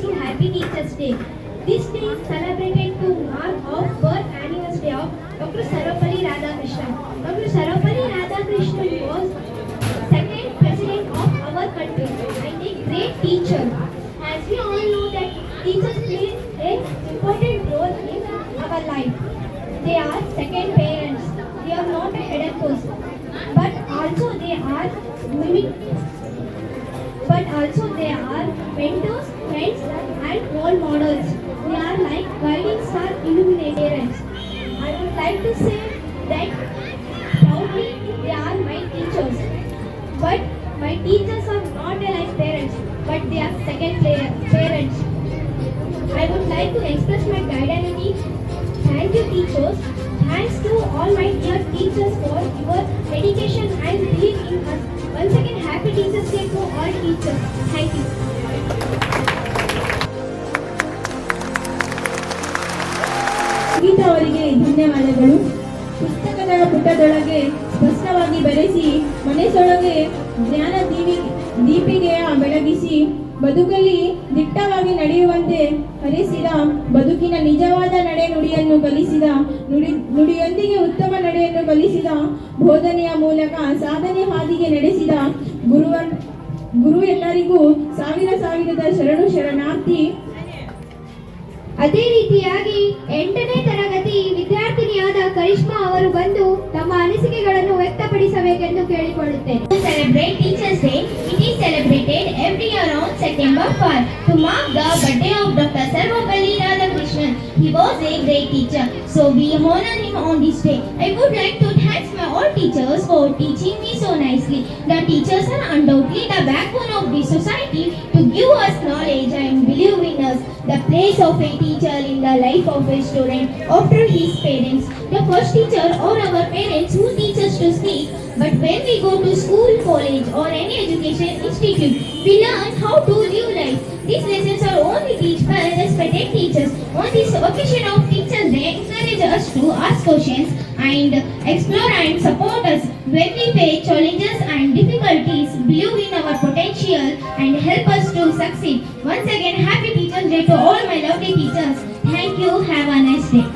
To Happy Teachers' Day. This day is celebrated to mark of birth anniversary of Dr. Sarvapalli Radhakrishnan. Dr. Sarvapalli Radhakrishnan was second president of our country and a great teacher. As we all know that teachers play an important role in our life. They are second parents. They are not a coach, but also they are. But also they are mentors, friends, and role models. They are like guiding star illuminators. I would like to say that proudly they are my teachers. But my teachers are not like parents, but they are second player, parents. I would like to express my gratitude. Thank you, teachers. Thanks to all my dear teachers for your dedication and belief in us. Once again, happy Teachers Day to all teachers. Thank you. Geetha ಅವರಿಗೆ ಧನ್ಯವಾದಗಳು. ಪುಸ್ತಕದ ಪುಟದೊಳಗೆ ಸ್ಪಷ್ಟವಾಗಿ ಬರೆಸಿ, ಮನಸ್ಸೊಳಗೆ ಜ್ಞಾನ ದೀವಿ, ದೀಪಿಗೆಯ ಬೆಳಗಿಸಿ, ಬದುಕಲ್ಲಿ ದಿಟ್ಟವಾಗಿ ನಡೆಯುವಂತೆ ಹರಿಸಿದ, ಬದುಕಿನ ನಿಜವಾದ ನಡೆ ನುಡಿಯನ್ನು ಕಲಿಸಿದ, ನುಡಿ, ನುಡಿಯೊಂದಿಗೆ ಉತ್ತಮ ನಡೆಯನ್ನು ಕಲಿಸಿದ, ಬೋಧನೆಯ ಮೂಲಕ ಸಾಧನೆ ಹಾದಿಗೆ ನಡೆಸಿದ ಗುರುವ ಗುರು ಎಲ್ಲರಿಗೂ ಸಾವಿರ ಸಾವಿರದ ಶರಣು ಶರಣಾರ್ಥಿ ಅದೇ ರೀತಿಯಾಗಿ ಎಂಟನೇ ತರಗತಿ ವಿದ್ಯಾರ್ಥಿನಿಯಾದ ಕರಿಷ್ಮಾ ಅವರು ಬಂದು ತಮ್ಮ ಅನಿಸಿಕೆಗಳನ್ನು ವ್ಯಕ್ತಪಡಿಸಬೇಕೆಂದು ಕೇಳಿಕೊಳ್ಳುತ್ತೇನೆ Teachers' Day, it is celebrated every year on 5 to mark the birthday of Dr. Sarvapalli Radhakrishnan. He was a great teacher, so we honor him on this day. I would like to thank my all teachers for teaching me so nicely. The teachers are undoubtedly the backbone of the society to give us knowledge and believe in us. The place of a teacher in the life of a student after his parents. The first teacher or our parents who teach us to speak, but when we go to school, college or any education institute, we learn how to live life. These lessons are only taught by respected teachers. On this occasion of Teachers Day, encourage us to ask questions and explore and support us when we face challenges and difficulties. Believe in our potential and help us to succeed. Once again, happy Teachers Day to all my lovely teachers. Thank you. Have a nice day.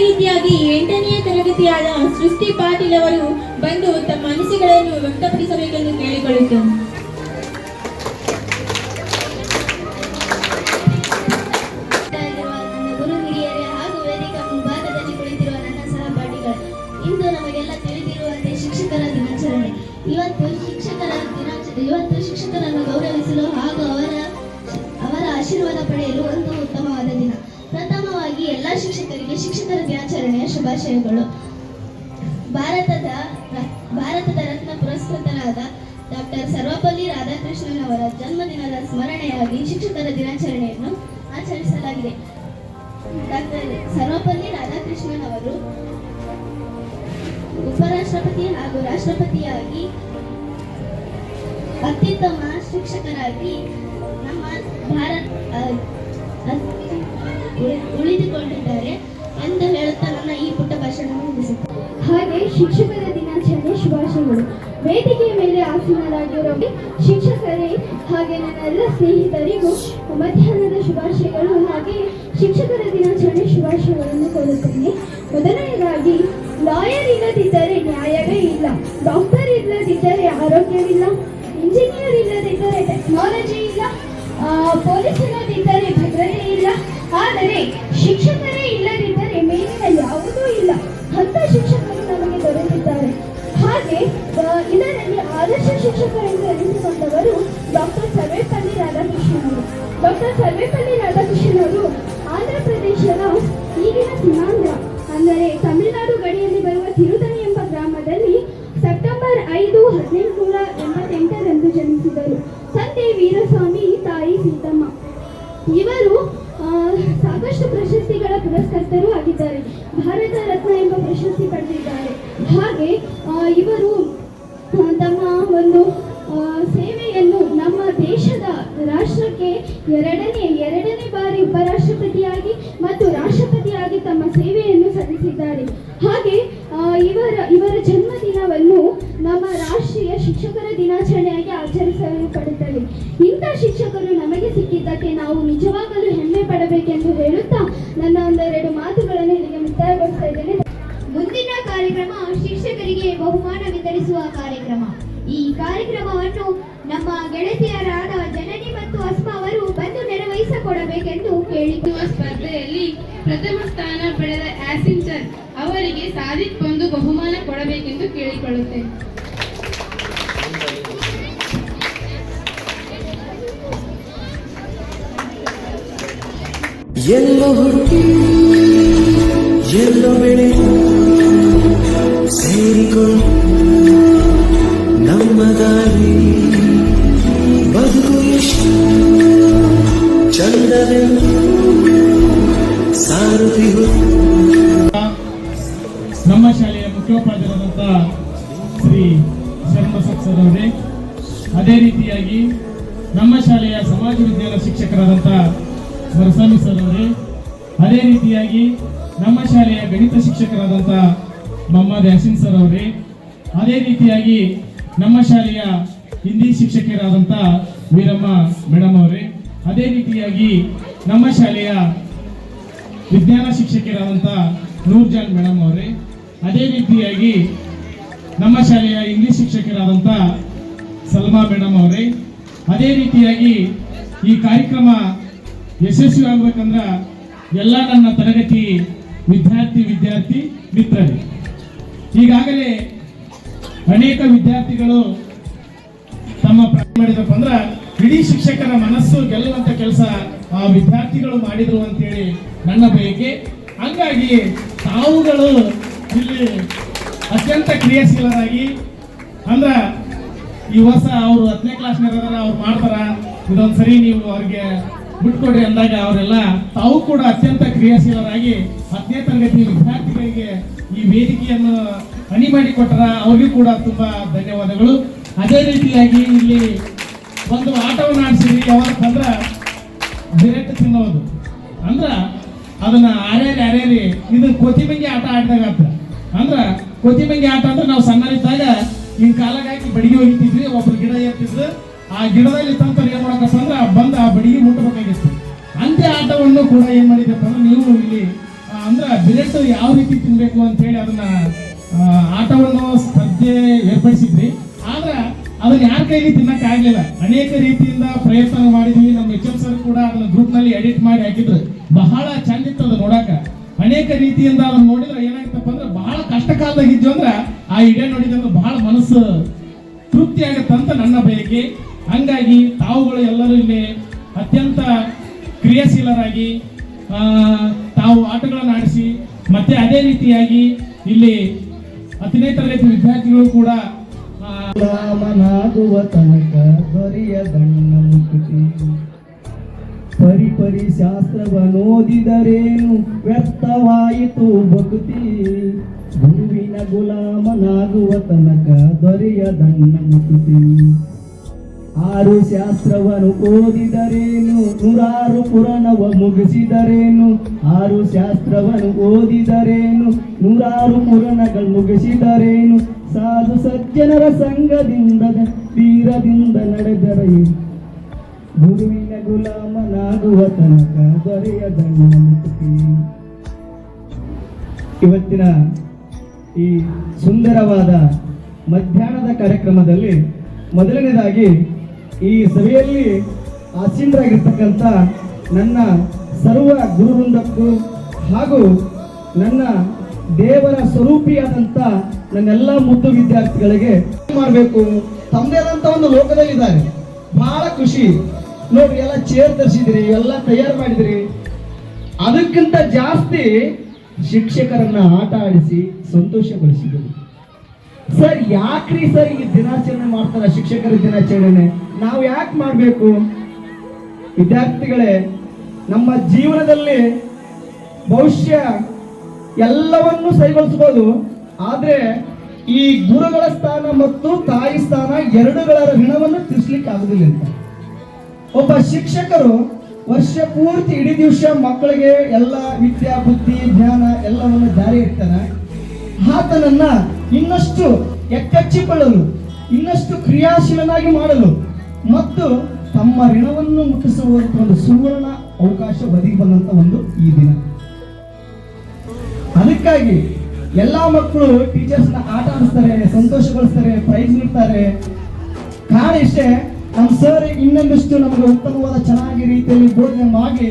ರೀತಿಯಾಗಿ ಎಂಟನೆಯ ತರಗತಿಯಾದ ಸೃಷ್ಟಿ ಪಾಟೀಲ್ ಅವರು ಬಂದು ತಮ್ಮ ಅನಿಸಿಕೆಗಳನ್ನು ವ್ಯಕ್ತಪಡಿಸಬೇಕೆಂದು ಕೇಳಿಕೊಳ್ಳುತ್ತೇನೆ Trên. ಮೇಲೆ ಆಸೀನರಾಗಿರೋ ಶಿಕ್ಷಕರೇ ಹಾಗೆ ನನ್ನ ಎಲ್ಲ ಸ್ನೇಹಿತರಿಗೂ ಮಧ್ಯಾಹ್ನದ ಸಿಕ್ಕಿದ್ದಕ್ಕೆ ನಾವು ನಮ್ಮ ಶಾಲೆಯ ಮುಖ್ಯೋಪಾಧ್ಯಾಯರಾದಂಥ ಶ್ರೀ ಶರ್ಮ ಸರ್ ಅವರೇ ಅದೇ ರೀತಿಯಾಗಿ ನಮ್ಮ ಶಾಲೆಯ ಸಮಾಜ ವಿಜ್ಞಾನ ಶಿಕ್ಷಕರಾದಂಥ ವರಸ್ವಾಮಿ ಸರ್ ಅವರೇ ಅದೇ ರೀತಿಯಾಗಿ ನಮ್ಮ ಶಾಲೆಯ ಗಣಿತ ಶಿಕ್ಷಕರಾದಂಥ ಮೊಹಮ್ಮದ್ ಯಾಸಿನ್ ಸರ್ ಅವರೇ ಅದೇ ರೀತಿಯಾಗಿ ನಮ್ಮ ಶಾಲೆಯ ಹಿಂದಿ ಶಿಕ್ಷಕರಾದಂತ ವೀರಮ್ಮ ಮೇಡಮ್ ಅವರೇ ಅದೇ ರೀತಿಯಾಗಿ ನಮ್ಮ ಶಾಲೆಯ ವಿಜ್ಞಾನ ಶಿಕ್ಷಕರಾದಂಥ ನೂರ್ಜಾನ್ ಮೇಡಮ್ ಅವರೇ, ಅದೇ ರೀತಿಯಾಗಿ ನಮ್ಮ ಶಾಲೆಯ ಇಂಗ್ಲಿಷ್ ಶಿಕ್ಷಕರಾದಂಥ ಸಲ್ಮಾ ಮೇಡಮ್ ಅವರೇ, ಅದೇ ರೀತಿಯಾಗಿ ಈ ಕಾರ್ಯಕ್ರಮ ಯಶಸ್ವಿ ಆಗಬೇಕಂದ್ರೆ ಎಲ್ಲ ನನ್ನ ತರಗತಿ ವಿದ್ಯಾರ್ಥಿ ವಿದ್ಯಾರ್ಥಿ ಮಿತ್ರರೇ. ಈಗಾಗಲೇ ಅನೇಕ ವಿದ್ಯಾರ್ಥಿಗಳು ತಮ್ಮ ಪ್ರಾಣ ಮಾಡಿದಪ್ಪ ಅಂದ್ರ ಇಡೀ ಶಿಕ್ಷಕರ ಮನಸ್ಸು ಗೆಲ್ಲುವಂತ ಕೆಲಸ, ಆ, ವಿದ್ಯಾರ್ಥಿಗಳು ಮಾಡಿದ್ರು ಅಂತೇಳಿ ನನ್ನ ಬಯಕೆ. ಹಂಗಾಗಿ ತಾವುಗಳು ಇಲ್ಲಿ ಅತ್ಯಂತ ಕ್ರಿಯಾಶೀಲರಾಗಿ, ಅಂದ್ರ ಈ ವರ್ಷ ಅವರು ಹತ್ತನೇ ಕ್ಲಾಸ್ನಾಗ ಅವ್ರು ಮಾಡ್ತಾರ. ಇದೊಂದ್ಸರಿ ನೀವು ಅವ್ರಿಗೆ ಬಿಟ್ಕೊಡ್ರಿ ಅಂದಾಗ ಅವರೆಲ್ಲ, ತಾವು ಕೂಡ ಅತ್ಯಂತ ಕ್ರಿಯಾಶೀಲರಾಗಿ ಹತ್ತನೇ ತರಗತಿ ವಿದ್ಯಾರ್ಥಿಗಳಿಗೆ ಈ ವೇದಿಕೆಯನ್ನು ಹಣಿ ಮಾಡಿ ಕೊಟ್ಟರ. ಅವ್ರಿಗೂ ಕೂಡ ತುಂಬಾ ಧನ್ಯವಾದಗಳು. ಅದೇ ರೀತಿಯಾಗಿ ಇಲ್ಲಿ ಒಂದು ಆಟವನ್ನು ಆಡಿಸಿದ್ವಿ, ಯಾವಾಗ ಅಂದ್ರೆ ಬಿರೆಟ್ ತಿನ್ನೋದು. ಅಂದ್ರೆ ಅದನ್ನ ಅರೇರಿ ಆರ್ಯಾರಿ ಇದು ಕೊತ್ತಿಮಂಗಿ ಆಟ ಆಡಿದಾಗ ಆತ. ಅಂದ್ರೆ ಕೊತಿಮಂಗಿ ಆಟ ಅಂದ್ರೆ ನಾವು ಸಣ್ಣರಿದ್ದಾಗ ಹಿಂಗ್ ಕಾಲಾಗ ಹಾಕಿ ಬಡಿಗೆ ಹೋಗಿತಿದ್ವಿ ಒಬ್ರು ಗಿಡ ಎತ್ತಿದ್ರು ಆ ಗಿಡದಲ್ಲಿ ತಂತ್ರ ಏನ್ ಮಾಡಕ್ಕ ಅಂದ್ರೆ ಬಂದ ಆ ಬಡಿಗೆ ಮುಟ್ಟಬೇಕಾಗಿತ್ತು. ಅಂತೆ ಆಟವನ್ನು ಕೂಡ ಏನ್ ಮಾಡಿದಪ್ಪ ಅಂದ್ರೆ ನೀವು ಇಲ್ಲಿ ಅಂದ್ರೆ ಬಿರೆಟ್ ಯಾವ ರೀತಿ ತಿನ್ಬೇಕು ಅಂತ ಹೇಳಿ ಅದನ್ನ ಆಟವನ್ನು ಸ್ಪರ್ಧೆ ಏರ್ಪಡಿಸಿದ್ರಿ ಆದ್ರ ಅದನ್ನ ಯಾರ ಕೈಲಿ ತಿನ್ನಕ್ ಆಗ್ಲಿಲ್ಲ. ಅನೇಕ ರೀತಿಯಿಂದ ಪ್ರಯತ್ನ ಮಾಡಿದ್ವಿ. ನಮ್ಮ ಎಚ್ ಎಂ ಸರ್ ಕೂಡ ಅದನ್ನ ಗ್ರೂಪ್ನಲ್ಲಿ ಎಡಿಟ್ ಮಾಡಿ ಹಾಕಿದ್ರು. ಬಹಳ ಚಂದ ಇತ್ತು ಅದು ನೋಡಾಕ ಅನೇಕ ರೀತಿಯಿಂದ ಅದನ್ನ ನೋಡಿದ್ರೆ ಏನಾಗ್ತಪ್ಪ ಅಂದ್ರೆ ಬಹಳ ಕಷ್ಟ ಕಾಲದಾಗ ಇದ್ವು ಅಂದ್ರೆ ಆ ಇಡೇ ನೋಡಿದ್ರೆ ಬಹಳ ಮನಸ್ಸು ತೃಪ್ತಿ ಆಗತ್ತಂತ ನನ್ನ ಬಯಕೆ. ಹಂಗಾಗಿ ತಾವುಗಳು ಎಲ್ಲರೂ ಇಲ್ಲಿ ಅತ್ಯಂತ ಕ್ರಿಯಾಶೀಲರಾಗಿ ತಾವು ಆಟಗಳನ್ನು ಆಡಿಸಿ, ಮತ್ತೆ ಅದೇ ರೀತಿಯಾಗಿ ಇಲ್ಲಿ ಹತ್ತನೇ ತರಗತಿ ವಿದ್ಯಾರ್ಥಿಗಳು ಕೂಡ ರಾಮನಾಗುವ ತನಕ ದೊರೆಯದಣ್ಣ ಮುಕುತಿ. ಪರಿ ಪರಿ ಶಾಸ್ತ್ರವನೋದಿದರೇನು ವ್ಯರ್ಥವಾಯಿತು ಭಕ್ತಿ. ಗುರುವಿನ ಗುಲಾಮನಾಗುವ ತನಕ ದೊರೆಯದಣ್ಣ ಮುಕುತಿ. ಆರು ಶಾಸ್ತ್ರವನ್ನು ಓದಿದರೇನು? ನೂರಾರು ಪುರಾಣವ ಮುಗಿಸಿದರೇನು? ಆರು ಶಾಸ್ತ್ರವನ್ನು ಓದಿದರೇನು? ನೂರಾರು ಪುರಾಣಗಳು ಮುಗಿಸಿದರೇನು? ಸಾಧು ಸಜ್ಜನರ ಸಂಘದಿಂದ, ತೀರದಿಂದ ನಡೆದರೆ ಗುರುವಿನ ಗುಲಾಮನಾಗುವ ತನಕ ದೊರೆಯದ ಇವತ್ತಿನ ಈ ಸುಂದರವಾದ ಮಧ್ಯಾಹ್ನದ ಕಾರ್ಯಕ್ರಮದಲ್ಲಿ ಮೊದಲನೇದಾಗಿ ಈ ಸಭೆಯಲ್ಲಿ ಆಸೀನರಾಗಿರ್ತಕ್ಕಂಥ ನನ್ನ ಸರ್ವ ಗುರುವೃಂದಕ್ಕೂ ಹಾಗೂ ನನ್ನ ದೇವರ ಸ್ವರೂಪಿಯಾದಂಥ ನನ್ನೆಲ್ಲ ಮುದ್ದು ವಿದ್ಯಾರ್ಥಿಗಳಿಗೆ ಮಾಡಬೇಕು. ತಮ್ಮದೇ ಆದಂಥ ಒಂದು ಲೋಕದಲ್ಲಿದ್ದಾರೆ. ಬಹಳ ಖುಷಿ. ನೋಡ್ರಿ, ಎಲ್ಲ ಚೇರ್ ತರಿಸಿದಿರಿ ಎಲ್ಲ ತಯಾರು ಮಾಡಿದಿರಿ ಅದಕ್ಕಿಂತ ಜಾಸ್ತಿ ಶಿಕ್ಷಕರನ್ನ ಆಟ ಆಡಿಸಿ ಸಂತೋಷಗೊಳಿಸಿದರು ಸರ್, ಯಾಕ್ರಿ ಸರ್ ಈ ದಿನಾಚರಣೆ ಮಾಡ್ತಾರ ಶಿಕ್ಷಕರ ದಿನಾಚರಣೆ? ನಾವು ಯಾಕೆ ಮಾಡಬೇಕು? ವಿದ್ಯಾರ್ಥಿಗಳೇ, ನಮ್ಮ ಜೀವನದಲ್ಲಿ ಭವಿಷ್ಯ ಎಲ್ಲವನ್ನೂ ಸರಿಗೊಳಿಸ್ಬೋದು. ಆದರೆ ಈ ಗುರುಗಳ ಸ್ಥಾನ ಮತ್ತು ತಾಯಿ ಸ್ಥಾನ ಎರಡುಗಳ ಋಣವನ್ನು ತಿಳಿಸ್ಲಿಕ್ಕೆ ಆಗುದಿಲ್ಲ ಅಂತ. ಒಬ್ಬ ಶಿಕ್ಷಕರು ವರ್ಷ ಪೂರ್ತಿ ಇಡೀ ದಿವಸ ಮಕ್ಕಳಿಗೆ ಎಲ್ಲ ವಿದ್ಯಾ, ಬುದ್ಧಿ, ಜ್ಞಾನ ಎಲ್ಲವನ್ನು ಜಾರಿ ಇರ್ತಾನೆ ಆತನನ್ನ ಇನ್ನಷ್ಟು ಎಕ್ಕಚ್ಚಿಕೊಳ್ಳಲು ಇನ್ನಷ್ಟು ಕ್ರಿಯಾಶೀಲನಾಗಿ ಮಾಡಲು ಮತ್ತು ತಮ್ಮ ಋಣವನ್ನು ಮುಟ್ಟಿಸುವಂತಹ ಒಂದು ಸುವರ್ಣ ಅವಕಾಶ ಒದಗಿ ಬಂದಂತ ಒಂದು ಈ ದಿನ. ಅದಕ್ಕಾಗಿ ಎಲ್ಲಾ ಮಕ್ಕಳು ಟೀಚರ್ಸ್ನ ಆಟ ಆಡಿಸ್ತಾರೆ, ಸಂತೋಷಗೊಳಿಸ್ತಾರೆ ಪ್ರೈಸ್ ನೀಡ್ತಾರೆ. ಕಾರಣ ಇಷ್ಟೇ ನಮ್ಮ ಸರ್ ಇನ್ನೊಂದಿಷ್ಟು ನಮಗೆ ಉತ್ತಮವಾದ ಚೆನ್ನಾಗಿ ರೀತಿಯಲ್ಲಿ ಬೋಧನೆ ಮಾಡಿ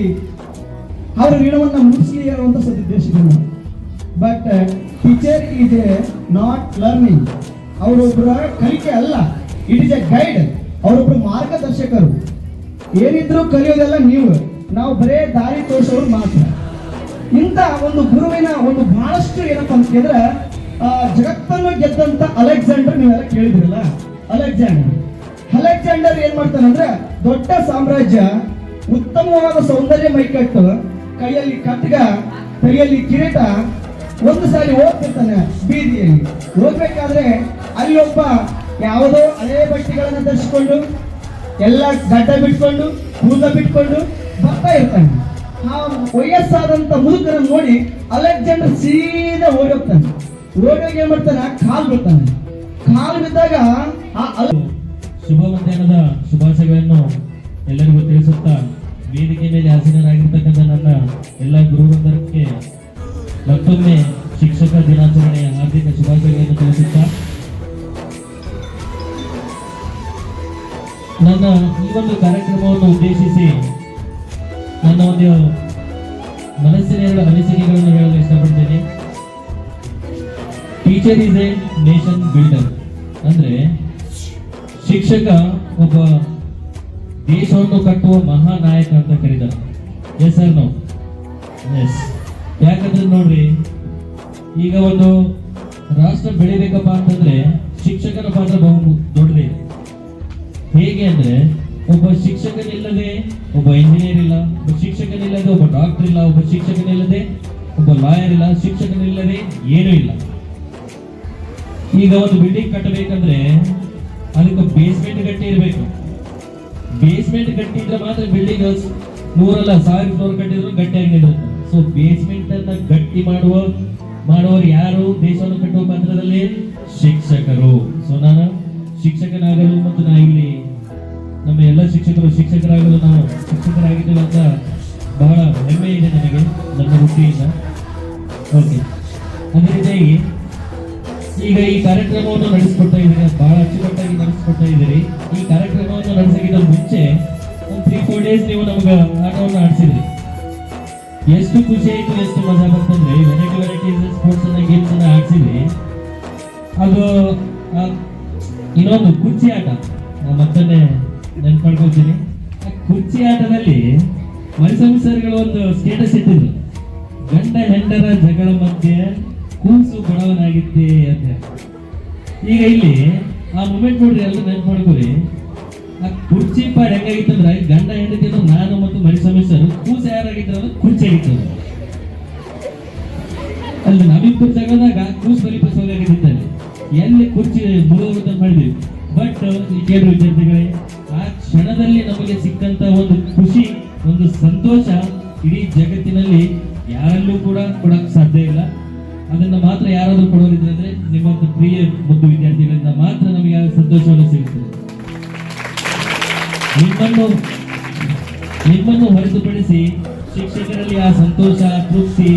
ಅವರ ಋಣವನ್ನು ಮುಗಿಸಲಿ ಅನ್ನುವಂಥ ಸದುದ್ದೇಶಗಳು ಬಟ್ ಟೀಚರ್ ಇದೆ. ನಾಟ್ ಲರ್ನಿಂಗ್ ಅವರೊಬ್ಬರ ಕಲಿಕೆ ಅಲ್ಲ. ಇಟ್ ಇಸ್ ಎ ಗೈಡ್ ಅವರೊಬ್ಬರು ಮಾರ್ಗದರ್ಶಕರು. ಏನಿದ್ರು ಕಲಿಯೋದೆಲ್ಲ ನೀವು. ನಾವು ಬರೇ ದಾರಿ ತೋರಿಸೋರು ಮಾತ್ರ. ಇಂಥ ಒಂದು ಗುರುವಿನ ಒಂದು ಬಹಳಷ್ಟು ಏನಪ್ಪ ಅಂತ ಕೇಳಿದ್ರೆ ಜಗತ್ತನ್ನು ಗೆದ್ದಂತ ಅಲೆಕ್ಸಾಂಡರ್ ನೀವೆಲ್ಲ ಕೇಳಿದ್ರಲ್ಲ ಅಲೆಕ್ಸಾಂಡರ್. ಅಲೆಕ್ಸಾಂಡರ್ ಏನ್ ಮಾಡ್ತಾನಂದ್ರೆ, ದೊಡ್ಡ ಸಾಮ್ರಾಜ್ಯ, ಉತ್ತಮವಾದ ಸೌಂದರ್ಯ ಮೈಕಟ್ಟು, ಕೈಯಲ್ಲಿ ಕಟ್ಗ, ಕೈಯಲ್ಲಿ ಕಿರೀಟ ಒಂದು ಸಾರಿ ಹೋಗ್ತಿರ್ತಾನೆ ಬೀದಿಯಲ್ಲಿ. ಹೋಗ್ಬೇಕಾದ್ರೆ ಅಲ್ಲಿ ಒಬ್ಬ ಯಾವುದೋ ಹಳೆ ಬಟ್ಟೆಗಳನ್ನ ಧರಿಸಿಕೊಂಡು, ಎಲ್ಲ ಗಡ್ಡ ಬಿಟ್ಕೊಂಡು ಕೂದ ಬಿಟ್ಕೊಂಡು ಬರ್ತಾ ಇರ್ತಾನೆ. ಆ ವಯಸ್ಸಾದಂತ ಮುದುಕನ ನೋಡಿ ಅಲೆಕ್ಸಾಂಡರ್ ಸೀದಾ ಓಡೋಗ್ತಾನೆ. ಓಡೋಗಿ ಏನ್ ಮಾಡ್ತಾನೆ? ಕಾಲು ಬಿಡ್ತಾನೆ. ಕಾಲು ಬಿದ್ದಾಗ ಆ ಅಲ ಶುಭ ಮಧ್ಯಾಹ್ನದ ಶುಭಾಶಯಗಳನ್ನು ಎಲ್ಲರಿಗೂ ತಿಳಿಸುತ್ತಾ, ವೇದಿಕೆ ಮೇಲೆ ಆಸೀನರಾಗಿರ್ತಕ್ಕಂಥ ನನ್ನ ಎಲ್ಲ ಗುರುವೃಂದಕ್ಕೆ ಮತ್ತೊಮ್ಮೆ ಶಿಕ್ಷಕ ದಿನಾಚರಣೆಯ ಹಾರ್ದಿಕ ಶುಭಾಶಯಗಳನ್ನು ತಿಳಿಸುತ್ತಾ, ನನ್ನ ಈ ಒಂದು ಕಾರ್ಯಕ್ರಮವನ್ನು ಉದ್ದೇಶಿಸಿ ನನ್ನ ಒಂದು ಮನಸ್ಸಿನ ಎರಡು ಅನಿಸಿಕೆಗಳನ್ನು ಹೇಳಲು ಇಷ್ಟಪಡ್ತೇನೆ. Teacher is a nation builder ಅಂದ್ರೆ ಶಿಕ್ಷಕ ಒಬ್ಬ ದೇಶವನ್ನು ಕಟ್ಟುವ ಮಹಾನಾಯಕ ಅಂತ ಕರೀತಾರೆ. ಎಸ್ ಎಸ್ ಯಾಕಂದ್ರೆ ನೋಡ್ರಿ, ಈಗ ಒಂದು ರಾಷ್ಟ್ರ ಬೆಳಿಬೇಕಪ್ಪ ಅಂತಂದ್ರೆ ಶಿಕ್ಷಕರ ಪಾತ್ರ ಬಹು ದೊಡ್ಡದಿದೆ ಹೇಗೆ ಅಂದ್ರೆ, ಒಬ್ಬ ಶಿಕ್ಷಕನಿಲ್ಲದೆ ಒಬ್ಬ ಇಂಜಿನಿಯರ್ ಇಲ್ಲ, ಒಬ್ಬ ಶಿಕ್ಷಕನಿಲ್ಲದೆ ಒಬ್ಬ ಡಾಕ್ಟರ್ ಇಲ್ಲ, ಒಬ್ಬ ಶಿಕ್ಷಕನಿಲ್ಲದೆ ಒಬ್ಬ ಲಾಯರ್ ಇಲ್ಲ, ಶಿಕ್ಷಕನಿಲ್ಲದೆ ಏನೂ ಇಲ್ಲ. ಈಗ ಒಂದು ಬಿಲ್ಡಿಂಗ್ ಕಟ್ಟಬೇಕಂದ್ರೆ ಅದಕ್ಕೆ ಬೇಸ್ಮೆಂಟ್ ಗಟ್ಟಿ ಇರಬೇಕು. ಬೇಸ್ಮೆಂಟ್ ಗಟ್ಟಿ ಇದ್ರೆ ಮಾತ್ರ ಬಿಲ್ಡಿಂಗ್ ನೂರಲ್ಲ ಸಾವಿರ ಫ್ಲೋರ್ ಕಟ್ಟಿದ್ರು ಗಟ್ಟಿಯಾಗಿ ನಿಲ್ಲುತ್ತೆ ಸೊ ಬೇಸ್ಮೆಂಟ್ ಅನ್ನ ಗಟ್ಟಿ ಮಾಡುವ, ಮಾಡುವವರು ಯಾರು? ದೇಶವನ್ನು ಕಟ್ಟುವ ಪಾತ್ರದಲ್ಲಿ ಶಿಕ್ಷಕರು. ಸೊ ನಾನು ಶಿಕ್ಷಕನಾಗಲು ಮತ್ತು ನಾ ಇಲ್ಲಿ ನಮ್ಮ ಎಲ್ಲ ಶಿಕ್ಷಕರು ಶಿಕ್ಷಕರಾಗಲು ನಾವು ಶಿಕ್ಷಕರಾಗಿದ್ದೇವೆ ಅಂತ ಬಹಳ ಹೆಮ್ಮೆ ಇದೆ ನನಗೆ ನನ್ನ ವೃತ್ತಿಯಿಂದ. ಓಕೆ ಅದೇ ರೀತಿಯಾಗಿ ಈಗ ಈ ಕಾರ್ಯಕ್ರಮವನ್ನು ನಡೆಸಿಕೊಡ್ತಾ ಇದ್ದೀರಿ ಬಹಳ ಅಚ್ಚುಕಟ್ಟಾಗಿ ನಡೆಸಿಕೊಡ್ತಾ ಇದ್ದೀರಿ. ಈ ಕಾರ್ಯಕ್ರಮವನ್ನು ನಡೆಸಕ್ಕಿಂತ ಮುಂಚೆ ಒಂದು ತ್ರೀ ಫೋರ್ ಡೇಸ್ ನೀವು ನಮ್ಗೆ ಆಟವನ್ನು ಆಡಿಸಿದ್ರಿ. ಎಷ್ಟು ಖುಷಿ ಆಯ್ತು, ಎಷ್ಟು ಮಜಾ ಬರ್ತಂದ್ರೆ ವೆರೈಟಿ ಸ್ಪೋರ್ಟ್ಸ್ ಅನ್ನ ಗೇಮ್ಸ್ ಅನ್ನ ಆಡ್ಸಿದ್ವಿ ಅದು ಇನ್ನೊಂದು ಕುರ್ಚಿ ಆಟ. ಮತ್ತೊಮ್ಮೆ ನೆನ್ಪಡ್ಕೊತೀನಿ ಕುರ್ಚಿ ಆಟದಲ್ಲಿ ಮರಿಸ್ವಾಮಿ ಸರ್ಗಳು ಒಂದು ಸ್ಟೇಟಸ್ ಇಟ್ಟಿದ್ರು. ಗಂಡ ಹೆಂಡರ ಜಗಳ ಮಧ್ಯೆ ಕೂಸು ಬಡವನಾಗಿದ್ದೆ ಅಂತ ಈಗ ಇಲ್ಲಿ ಆ ಮೂಮೆಂಟ್ ನೋಡ್ರಿ, ಎಲ್ಲ ನೆನ್ಪು ಕುರ್ಚಿ ಪಾಡ್ ಹೆಂಗಾಗಿತ್ತಂದ್ರೆ ಗಂಡ ಹೆಂಡತಿ ನಾನು ಮತ್ತು ಮರಿ ಸಮೇಶ್ವರು ಕೂಸ ಯಾರಾಗಿದ್ರು ಅಂದ್ರೆ ಕುರ್ಚಿ ಆಗಿತ್ತು ಅಲ್ಲಿ ನವೀನ್ ಕುರ್ಚಿ ಆಗದಾಗ ಕೂಸು ಬಲಿಪಸ್ ಹೋಗಾಗಿದ್ದಲ್ಲಿ ಎಲ್ಲಿ ಕುರ್ಚಿ ಮುಳುಗೋಗುತ್ತೆ ಮಾಡಿದ್ವಿ ಬಟ್ ಕೇಳು ವಿದ್ಯಾರ್ಥಿಗಳೇ, ಆ ಕ್ಷಣದಲ್ಲಿ ನಮಗೆ ಸಿಕ್ಕಂತ ಒಂದು ಖುಷಿ, ಒಂದು ಸಂತೋಷ ಇಡೀ ಜಗತ್ತಿನಲ್ಲಿ ಯಾರಲ್ಲೂ ಕೂಡ ಕೊಡಕ್ ಸಾಧ್ಯ ಇಲ್ಲ. ಅದನ್ನ ಮಾತ್ರ ಯಾರಾದ್ರೂ ಕೊಡೋರಿದ್ರೆ ನಿಮ್ಮ ಪ್ರಿಯ ಮುದ್ದು ವಿದ್ಯಾರ್ಥಿಗಳಿಂದ ಮಾತ್ರ ನಮಗೆ ಸಂತೋಷವನ್ನು ಸಿಗುತ್ತದೆ ನಿಮ್ಮನ್ನು ನಿಮ್ಮನ್ನು ಹೊರತುಪಡಿಸಿ ಶಿಕ್ಷಕರಲ್ಲಿ ಆ ಸಂತೋಷ ತೃಪ್ತಿ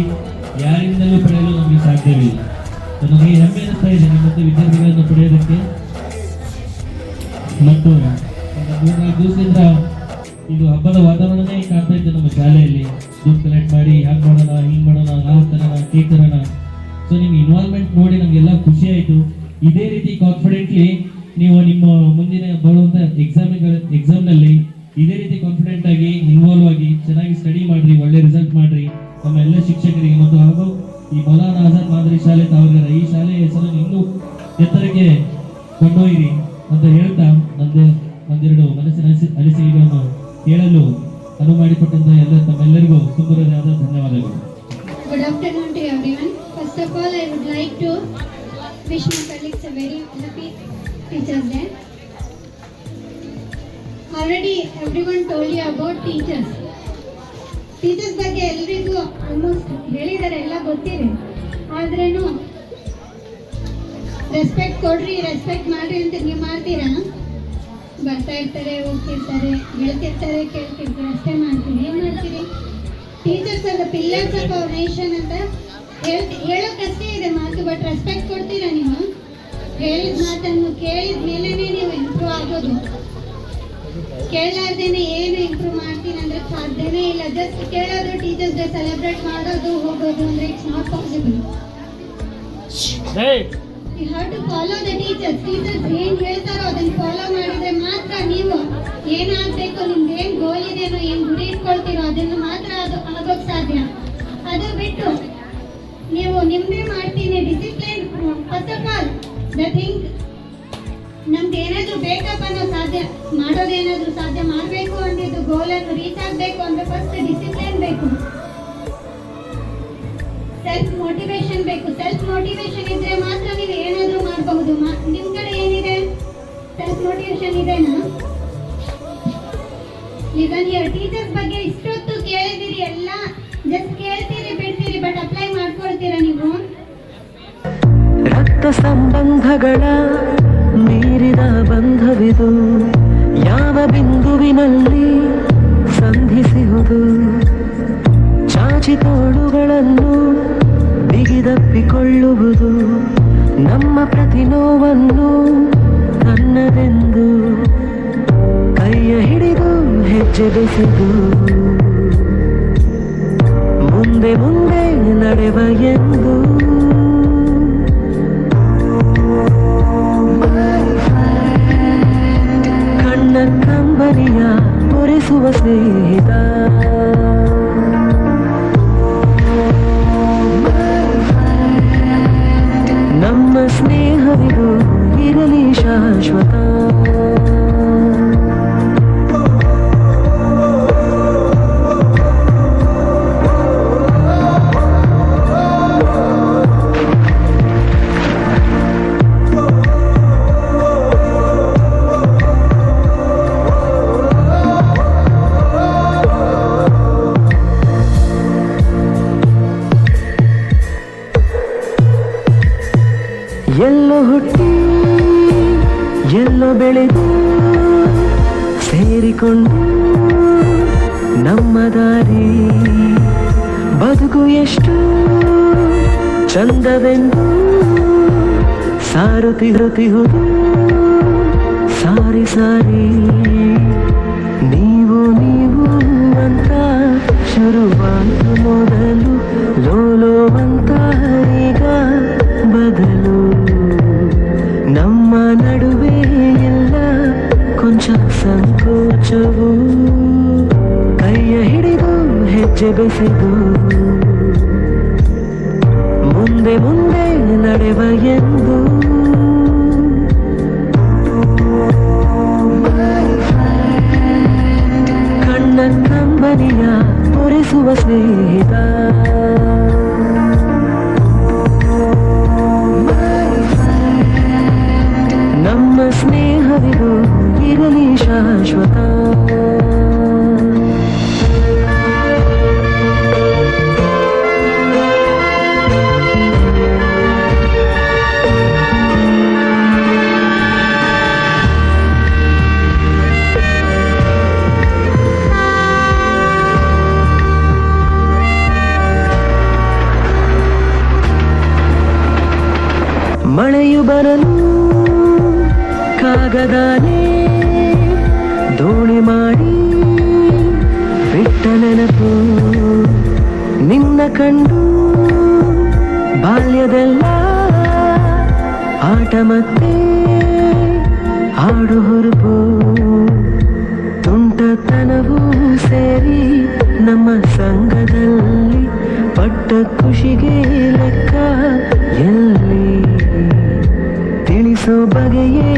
ಯಾರಿಂದಲೂ ಪಡೆಯಲು ನಮಗೆ ಸಾಧ್ಯವಿಲ್ಲ. ನಮಗೆ ಹೆಮ್ಮೆ ಅನಿಸ್ತಾ ಇದೆ ನಿಮ್ಮಂತ ವಿದ್ಯಾರ್ಥಿಗಳನ್ನು ಪಡೆಯೋದಕ್ಕೆ. ಮತ್ತು ಮೂರ್ನಾಲ್ಕು ದಿವಸದಿಂದ ಇದು ಹಬ್ಬದ ವಾತಾವರಣನೇ ಕಾಣ್ತಾ ಇತ್ತು ನಮ್ಮ ಶಾಲೆಯಲ್ಲಿ. ದುಡ್ಡು ಕಲೆಕ್ಟ್ ಮಾಡಿ, ಹ್ಯಾಂಗ್ ಮಾಡೋಣ, ಹಿಂಗೆ ಮಾಡೋಣ, ನಾವು ತರೋಣ, ಕೇಕ್ ತರೋಣ. ಸೊ ನಿಮ್ಮ ಇನ್ವಾಲ್ವ್ಮೆಂಟ್ ನೋಡಿ ನಮಗೆಲ್ಲ ಖುಷಿ ಆಯಿತು. ಇದೇ ರೀತಿ ಕಾನ್ಫಿಡೆಂಟ್ಲಿ ನೀವು ನಿಮ್ಮ ಮುಂದಿನ ಬರುವಂತ ಎಕ್ಸಾಮ್ನಲ್ಲಿ ಇದೇ ರೀತಿ ಕಾನ್ಫಿಡೆಂಟ್ ಆಗಿ ಇನ್ವಾಲ್ವ್ ಆಗಿ ಚೆನ್ನಾಗಿ ಸ್ಟಡಿ ಮಾಡ್ರಿ, ಒಳ್ಳೆ ರಿಸಲ್ಟ್ ಮಾಡ್ರಿ. ನಮ್ಮ ಎಲ್ಲ ಶಿಕ್ಷಕರಿಗೆ ಮತ್ತು ಹಾಗೂ ಈ ಮೌಲಾನಾ ಆಜಾದ್ ಮಾದರಿ ಶಾಲೆ ತಾವರ ಈ ಶಾಲೆಯ ಹೆಸರನ್ನು ಇನ್ನೂ ಎತ್ತರಕ್ಕೆ ಕೊಂಡೊಯ್ಯಿರಿ ಅಂತ ಹೇಳ್ತಾ ನಂದು ಒಂದೆರಡು ಮನಸ್ಸಿನ ಅನಿಸಿ- ಅನಿಸಿಕೆಗಳನ್ನು ಹೇಳಲು ಅನುವು ಮಾಡಿಕೊಟ್ಟಂತ ಎಲ್ಲ ತಮ್ಮೆಲ್ಲರಿಗೂ ತುಂಬುರದಾದ ಹೋಗ್ತಿರ್ತಾರೆ ಕೇಳ್ತಿದ್ರು, ಅಷ್ಟೇ ಮಾಡ್ತೀನಿ. ಏನು ಮಾಡ್ತೀರಿ? Teachers the pillars of our nation ಅಂತ ಹೇಳ್ ಹೇಳೋಕ್ಕಷ್ಟೇ ಇದೆ ಮಾತು ಬಟ್ ರೆಸ್ಪೆಕ್ಟ್ ಕೊಡ್ತೀರಾ ನೀವು? ಹೇಳಿದ ಮಾತನ್ನು ಕೇಳಿದ ಮೇಲೇನೆ ನೀವು ಇಂಪ್ರೂವ್ ಆಗೋದು. ಕೇಳಲಾರ್ದೇನೆ ಏನು ಇಂಪ್ರೂವ್ ಮಾಡ್ತೀನಿ ಅಂದ್ರೆ ಸಾಧ್ಯನೇ ಇಲ್ಲ. ಜಸ್ಟ್ ಕೇಳೋದು ಟೀಚರ್ಸ್ ಡೇ ಸೆಲೆಬ್ರೇಟ್ ಮಾಡೋದು, ಹೋಗೋದು ಅಂದ್ರೆ it's not possible you have to follow the teachers teachers ಏನ್ ಹೇಳ್ತಾರೋ ಅದನ್ನ ಫಾಲೋ ಮಾಡಿದ್ರೆ ಮಾತ್ರ ನೀವು ಏನಾಗಬೇಕು, ನಿಮ್ದು ಏನ್ ಗೋಲ್ ಇದೆಯೋ, ಏನ್ ಗುರಿ ಇಟ್ಕೊಳ್ತೀರೋ ಅದನ್ನ ಮಾತ್ರ ಅದು ಆಗೋಕ್ ಸಾಧ್ಯ. ಅದು ಬಿಟ್ಟು ನೀವು ನಿಮ್ಮದೇ ಮಾಡ್ತೀನಿ discipline first of all the thing ನಮ್ಗೆ ಏನಾದರೂ ಬೇಕಪ್ಪ ನಾವು ಸಾಧ್ಯ, ಮಾಡೋದೇನಾದರೂ ಸಾಧ್ಯ ಮಾಡಬೇಕು ಅಂದಿದ್ದು ಗೋಲನ್ನು ರೀಚ್ ಆಗಬೇಕು ಅಂದ್ರೆ ಫಸ್ಟ್ ಡಿಸಿಪ್ಲಿನ್ ಬೇಕು. ಸೆಲ್ಫ್ ಮೋಟಿವೇಶನ್ ಬೇಕು. ಸೆಲ್ಫ್ ಮೋಟಿವೇಶನ್ ಇದ್ರೆ ಮಾತ್ರ ನೀವು ಏನಾದ್ರೂ ಮಾಡಬಹುದು ನಿಮ್ ಕಡೆ ಏನಿದೆ? ಸೆಲ್ಫ್ ಮೋಟಿವೇಶನ್ ಇದೆನಾ? ಈಗ ನೀವು ಟೀಚರ್ಸ್ ಬಗ್ಗೆ ಇಷ್ಟೊತ್ತು ಕೇಳಿದಿರಿ ಎಲ್ಲ. ಜಸ್ಟ್ ಕೇಳ್ತೀರಿ, ಬಿಡ್ತೀರಿ ಬಟ್ ಅಪ್ಲೈ ಮಾಡ್ಕೊಳ್ತೀರಾ ನೀವು? ರಕ್ತ ಸಂಬಂಧಗಳ ಮೀರಿದ ಬಂಧವಿದು. ಯಾವ ಬಿಂದುವಿನಲ್ಲಿ ಸಂಧಿಸುವುದು ಚಾಚಿ ತೋಳುಗಳನ್ನು ಬಿಗಿದಪ್ಪಿಕೊಳ್ಳುವುದು. ನಮ್ಮ ಪ್ರತಿ ನೋವನ್ನು ತನ್ನದೆಂದು ಕೈಯ ಹಿಡಿದು ಹೆಜ್ಜೆ ಬೆಸೆದು ಮುಂದೆ ಮುಂದೆ ನಡೆವ ಎಂದು. ಕಣ್ಣ ಕಂಬನಿಯ ಒರೆಸುವ ಸ್ನೇಹಿತ ಸೇರಿಕೊಂಡು ನಮ್ಮ ದಾರಿ ಬದುಕು ಎಷ್ಟು ಚಂದವೆಂದು ಸಾರುತ್ತಿರುತ್ತಿಹುದು ಸಾರಿ ಸಾರಿ ನೀವು ನೀವು ಅಂತ ಶುರುವಾಯ್ತು ಮೊದಲು ಲೋಲೋ ಸಂಕೋಚವು ಕೈಯ ಹಿಡಿದು ಹೆಜ್ಜೆ ಬೆಸೆದು ಮುಂದೆ ಮುಂದೆ ನಡೆವ ಎಂದು. ಕಣ್ಣ ಕಂಬನಿಯ ಒರೆಸುವ ಸ್ನೇಹಿತ. ನಮ್ಮ ಸ್ನೇಹವಿದು ಇರಲಿ ಶಾಶ್ವತ ಮಳೆಯು ಬರಲು ಕಾಗದಾನೆ ಕಂಡು ಬಾಲ್ಯದೆಲ್ಲ ಆಟ ಮತ್ತೆ ಹಾಡು ಹುರುಪು. ತುಂಟತನವೂ ಸೇರಿ ನಮ್ಮ ಸಂಘದಲ್ಲಿ ಪಟ್ಟ ಖುಷಿಗೆ ಲೆಕ್ಕ ಎಲ್ಲಿ? ತಿಳಿಸೋ ಬಗೆಯೇ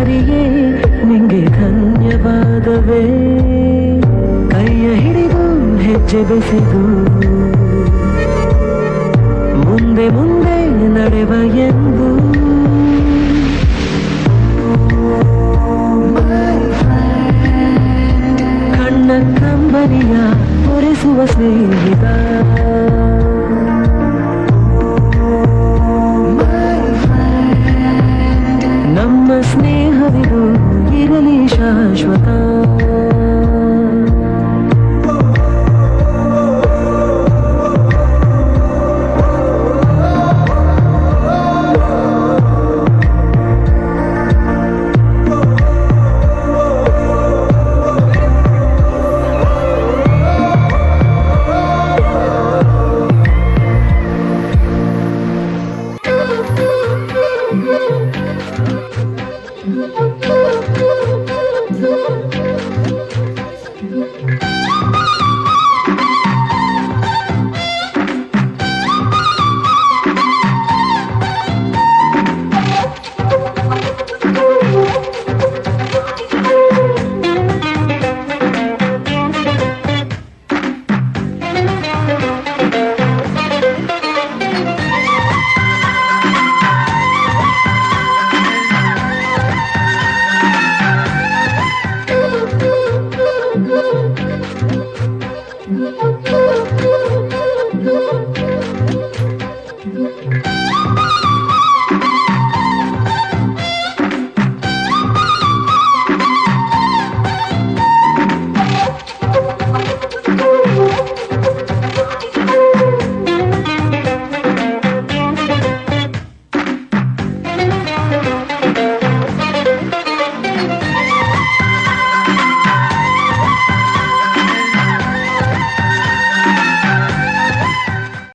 ಅರಿಗೆ ನಿಮಗೆ ಧನ್ಯವಾದವೇ. ಕೈಯ ಹಿಡಿದು ಹೆಜ್ಜೆ ಬೆಸೆದು ಮುಂದೆ ಮುಂದೆ ನಡೆವ ಎಂದು. ಕಣ್ಣ ಕಂಬನಿಯ ಒರೆಸುವ ಸ್ನೇಹಿತ. ನಮ್ಮ ಸ್ನೇಹವಿದು ಇರಲಿ ಶಾಶ್ವತ.